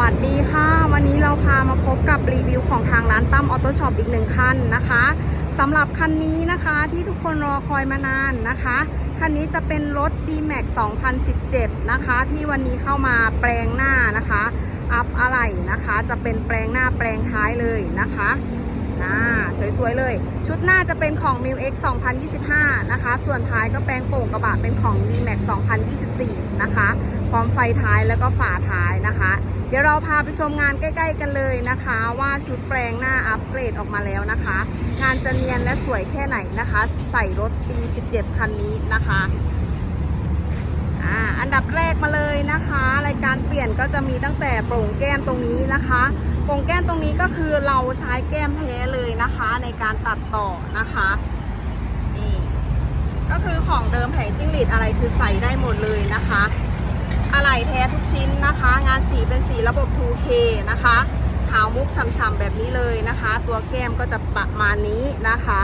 วัสดีค่ะ วันนี้เราพามาพบกับรีวิวของทางร้านตั้มออโต้ช็อปอีกหนึ่งคันนะคะสำหรับคันนี้นะคะที่ทุกคนรอคอยมานานนะคะ คันนี้จะเป็นรถ D-Max 2017 นะคะ ที่วันนี้เข้ามาแปลงหน้านะคะ อัพอะไรนะคะ จะเป็นแปลงหน้าแปลงท้ายเลยนะคะอ่าสวยๆเลย ชุดหน้าจะเป็นของ m i l X 2025 นะคะ ส่วนท้ายก็แปลงโป่งกระบะเป็นของ D-Max 2024 นะคะ พร้อมไฟท้ายแล้วก็ฝาท้ายนะคะ เดี๋ยวเราพาไปชมงานใกล้ ๆ กันเลยนะคะ ว่าชุดแปลงหน้าอัปเกรดออกมาแล้วนะคะ งานจะเนียนและสวยแค่ไหนนะคะ ใส่รถปี 17 คันนี้นะคะอันดับแรกมาเลยนะคะ รายการเปลี่ยนก็จะมีตั้งแต่โปร่งแก้มตรงนี้นะคะโปร่งแก้มตรงนี้ก็คือเราใช้แก้มแท้เลยนะคะ ในการตัดต่อนะคะนี่ก็คือของเดิมแผงจิ้งหรีดอะไรคือใส่ได้หมดเลยนะคะ อะไหล่แท้ทุกชิ้นนะคะ งานสีเป็นสีระบบ 2K นะคะ ขาวมุกฉ่ำๆแบบนี้เลยนะคะ ตัวแก้มก็จะประมาณนี้นะคะ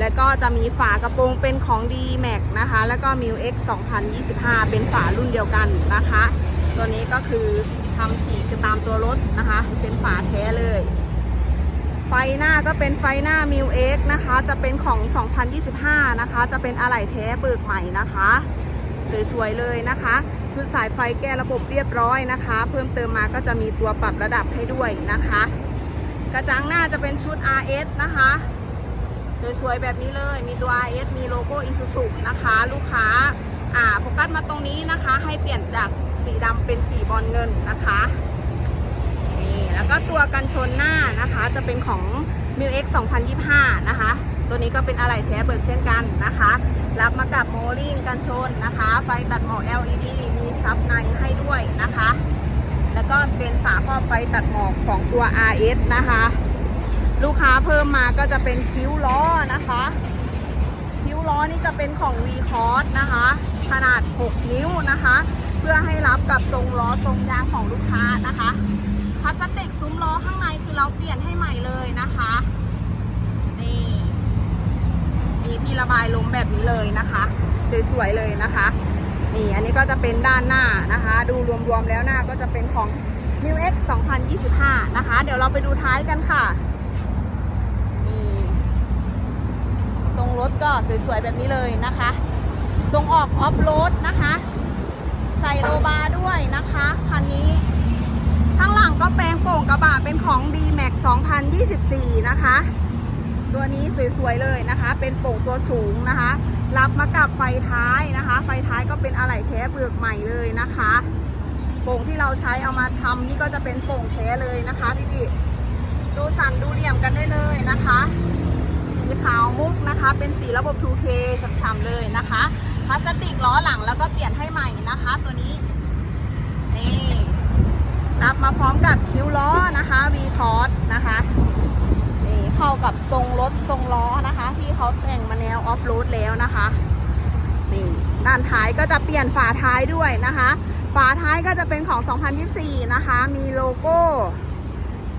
แล้วก็จะมีฝากระโปรงเป็นของ D Max นะคะ แล้วก็ m i l X 2025 เป็นฝารุ่นเดียวกันนะคะ ตัวนี้ก็คือทำสีตามตัวรถนะคะ เป็นฝาแท้เลยไฟหน้าก็เป็นไฟหน้า m i l X นะคะ จะเป็นของ 2025 นะคะ จะเป็นอะไหล่แท้เบิกใหม่นะคะ สวยๆเลยนะคะ ชุดสายไฟแก้ระบบเรียบร้อยนะคะ เพิ่มเติมมาก็จะมีตัวปรับระดับให้ด้วยนะคะ กระจังหน้าจะเป็นชุด RS นะคะสวยๆแบบนี้เลยมีตัว RS มีโลโก้ Isuzu นะคะ ลูกค้าอ่าโฟกัสมาตรงนี้นะคะ ให้เปลี่ยนจากสีดำเป็นสีบอลเงินนะคะนี่แล้วก็ตัวกันชนหน้านะคะ จะเป็นของ m i l X 2025 นะคะ ตัวนี้ก็เป็นอะไหล่แท้เบิกเช่นกันนะคะ รับมากับโมลิ่งกันชนนะคะ ไฟตัดหมอก LED มีซับในให้ด้วยนะคะ แล้วก็เป็นฝาครอบไฟตัดหมอกของตัว RS นะคะ ลูกค้าเพิ่มมาก็จะเป็นคิ้วล้อนะคะ คิ้วล้อนี่จะเป็นของ V c o s นะคะ ขนาด 6 นิ้วนะคะ เพื่อให้รับกับทรงล้อทรงยางของลูกค้านะคะพลาสติกซุ้มล้อข้างในคือเราเปลี่ยนให้ใหม่เลยนะคะ นี่ มีที่ระบายลมแบบนี้ เลยนะคะสวยๆเลยนะคะ นี่อันนี้ก็จะเป็นด้านหน้านะคะ ดูรวมๆแล้วหน้าก็จะเป็นของ New X 2025 นะคะ เดี๋ยวเราไปดูท้ายกันค่ะนี่ทรงรถก็สวยๆแบบนี้เลยนะคะทรงออกออฟโรดนะคะ ใส่โลบาร์ด้วยนะคะคันนี้ข้างหลังก็แปลงโป่งกระบะเป็นของ D Max 2024 นะคะ ตัวนี้สวยๆเลยนะคะ เป็นโป่งตัวสูงนะคะ รับมากับไฟท้ายนะคะ ไฟท้ายก็เป็นอะไหล่แท้เปลือกใหม่เลยนะคะโป่งที่เราใช้เอามาทำนี่ก็จะเป็นโป่งแท้เลยนะคะพี่ๆดูสันดูเหลี่ยมกันได้เลยนะคะ สีขาวมุกนะคะ เป็นสีระบบ 2K ฉ่ำๆเลยนะคะพลาสติกล้อหลังแล้วก็เปลี่ยนให้ใหม่นะคะ ตัวนี้นี่รับมาพร้อมกับคิ้วล้อนะคะ V c o s นะคะ นี่เข้ากับทรงรถทรงล้อนะคะ ที่ เขาแต่งมาแนวออฟโรดแล้วนะคะนี่ด้านท้ายก็จะเปลี่ยนฝาท้ายด้วยนะคะ ฝาท้ายก็จะเป็นของ 2024 นะคะ มีโลโก้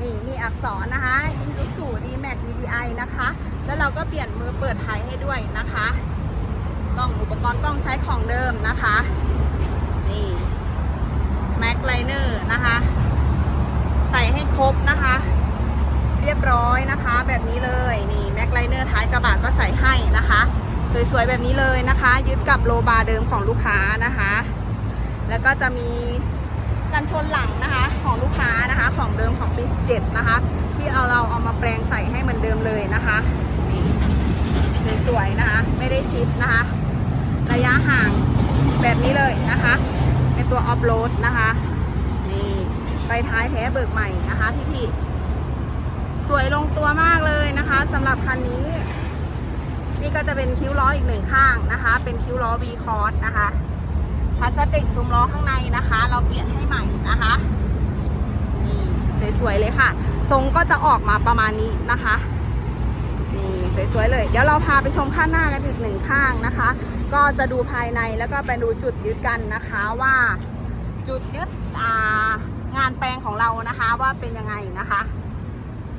นี่มีอักษรนะคะ i n d u s u d m a x DDI นะคะ แล้วเราก็เปลี่ยนมือเปิดท้ายให้ด้วยนะคะกล้องอุปกรณ์กล้องใช้ของเดิมนะคะ นี่ Mac Liner นะคะ ใส่ให้ครบนะคะ เรียบร้อยนะคะ แบบนี้เลยนี่แม็กไลเนอร์ท้ายกระบะก็ใส่ให้ นะคะ สวยๆแบบนี้เลยนะคะ ยึดกับโลบาร์เดิมของลูกค้านะคะ แล้วก็จะมีกันชนหลังนะคะของลูกค้านะคะ ของเดิมของปี17นะคะ ที่เอาเราเอามาแปลงใส่ให้เหมือนเดิมเลยนะคะนี่สวยๆนะคะ ไม่ได้ชิดนะคะ ระยะห่างแบบนี้เลยนะคะเป็นตัวออฟโรดนะคะนี่ไฟท้ายแท้เบิกใหม่นะคะพี่ๆสวยลงตัวมากเลยนะคะสำหรับคันนี้ นี่ก็จะเป็นคิ้วล้ออีกหนึ่งข้างนะคะ เป็นคิ้วล้อ V c o s นะคะพลาสติกซุ้มล้อข้างในนะคะ เราเปลี่ยนให้ใหม่นะคะนี่สวยๆเลยค่ะ ทรงก็จะออกมาประมาณนี้นะคะนี่สวยๆเลย เดี๋ยวเราพาไปชมข้างหน้ากันอีกหนึ่งข้างนะคะ ก็จะดูภายในแล้วก็ไปดูจุดยึดกันนะคะว่าจุดยึดงานแปลงของเรานะคะว่าเป็นยังไงนะคะ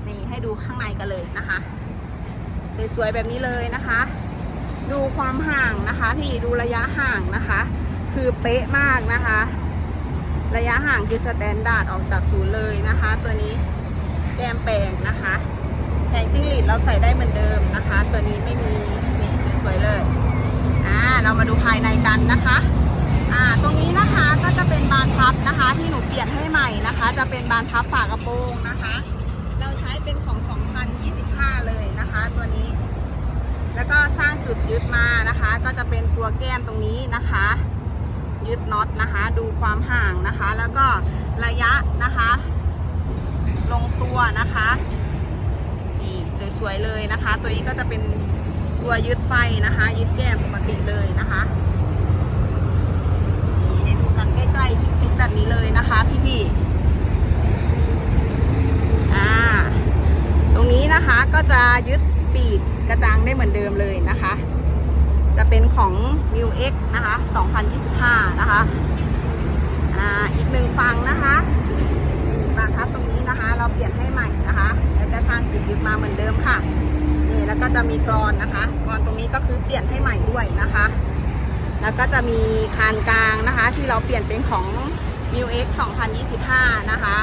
นี่ให้ดูข้างในกันเลยนะคะ สวยๆแบบนี้เลยนะคะ ดูความห่างนะคะพี่ดูระยะห่างนะคะ คือเป๊ะมากนะคะ ระยะห่างคือสแตนดาร์ดออกจากศูนย์เลยนะคะ ตัวนี้แกมแปลงนะคะแผงจิ้งหรีดเราใส่ได้เหมือนเดิมนะคะ ตัวนี้ไม่มีนี่สวยๆเลยอ่าเรามาดูภายในกันนะคะอ่าตรงนี้นะคะก็จะเป็นบานพับนะคะ ที่หนูเปลี่ยนให้ใหม่นะคะ จะเป็นบานพับฝากระโปรงนะคะ เราใช้เป็นของ 5เลยนะคะ ตัวนี้ แล้วก็สร้างจุดยึดมานะคะ ก็จะเป็นตัวแก้มตรงนี้นะคะ ยึดน็อตนะคะ ดูความห่างนะคะ แล้วก็ระยะนะคะ ลงตัวนะคะนี่สวยๆเลยนะคะ ตัวนี้ก็จะเป็นตัวยึดไฟนะคะยึดแก้มปกติเลยนะคะนี่ให้ดูกันใกล้ๆชิดๆแบบนี้เลยนะคะ พี่ๆอ่า ตรงนี้นะคะก็จะยึดปีกกระจังได้เหมือนเดิมเลย นะคะ จะเป็นของ m i u X นะคะ 2025 นะคะอ่าอีกหนึ่งฝั่งนะคะนี่บานพับตรงนี้นะคะ เราเปลี่ยนให้ใหม่นะคะแล้วจะสร้างจุดยึดมาเหมือนเดิมค่ะนี่แล้วก็จะมีกรอนนะคะกรอนตรงนี้ก็คือเปลี่ยนให้ใหม่ด้วยนะคะ แล้วก็จะมีคานกลางนะคะ ที่เราเปลี่ยนเป็นของ m i u X 2025 นะคะ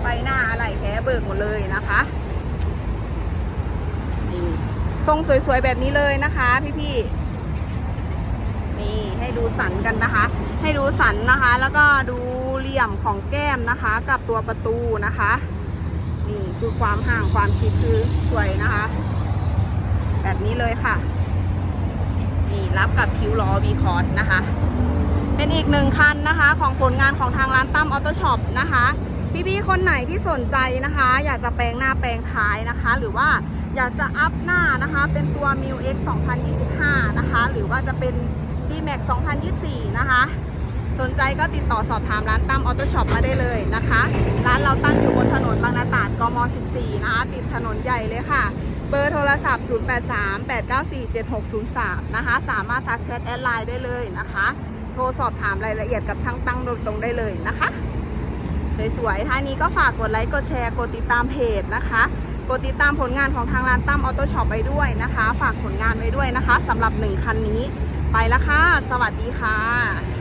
ไฟหน้าอะไรแท้เบิกหมดเลยนะคะ ทรงสวยๆแบบนี้เลยนะคะพี่ๆนี่ให้ดูสันกันนะคะ ให้ดูสันนะคะ แล้วก็ดูเหลี่ยมของแก้มนะคะ กับตัวประตูนะคะนี่คือความห่างความชิดคือสวยนะคะ แบบนี้เลยค่ะนี่รับกับคิ้วล้อวีคอร์ดนะคะ เป็นอีกหนึ่งคันนะคะ ของผลงานของทางร้านตั้มออโต้ช็อปนะคะ พี่ๆคนไหนที่สนใจนะคะ อยากจะแปลงหน้าแปลงท้ายนะคะ หรือว่า อยากจะอัพหน้านะคะ เป็นตัว m i u X 2025 นะคะ หรือว่าจะเป็น d m a x 2024 นะคะ สนใจก็ติดต่อสอบถามร้านตั้มออโต้ช็อปมาได้เลยนะคะ ร้านเราตั้งอยู่บนถนนบางนาตราดกม 14 นะคะ ติดถนนใหญ่เลยค่ะ เบอร์โทรศัพท์ 0838947603 นะคะ สามารถทักแชทแอดไลน์ได้เลยนะคะ โทรสอบถามรายละเอียดกับช่างตั้งโดยตรงได้เลยนะคะ สวยๆท้ายนี้ก็ฝากกดไลค์ กดแชร์ กดติดตามเพจนะคะ กดติดตามผลงานของทางร้านตั้มออโต้ช็อปไปด้วยนะคะ ฝากผลงานไว้ด้วยนะคะสำหรับหนึ่งคันนี้ ไปแล้วค่ะ สวัสดีค่ะ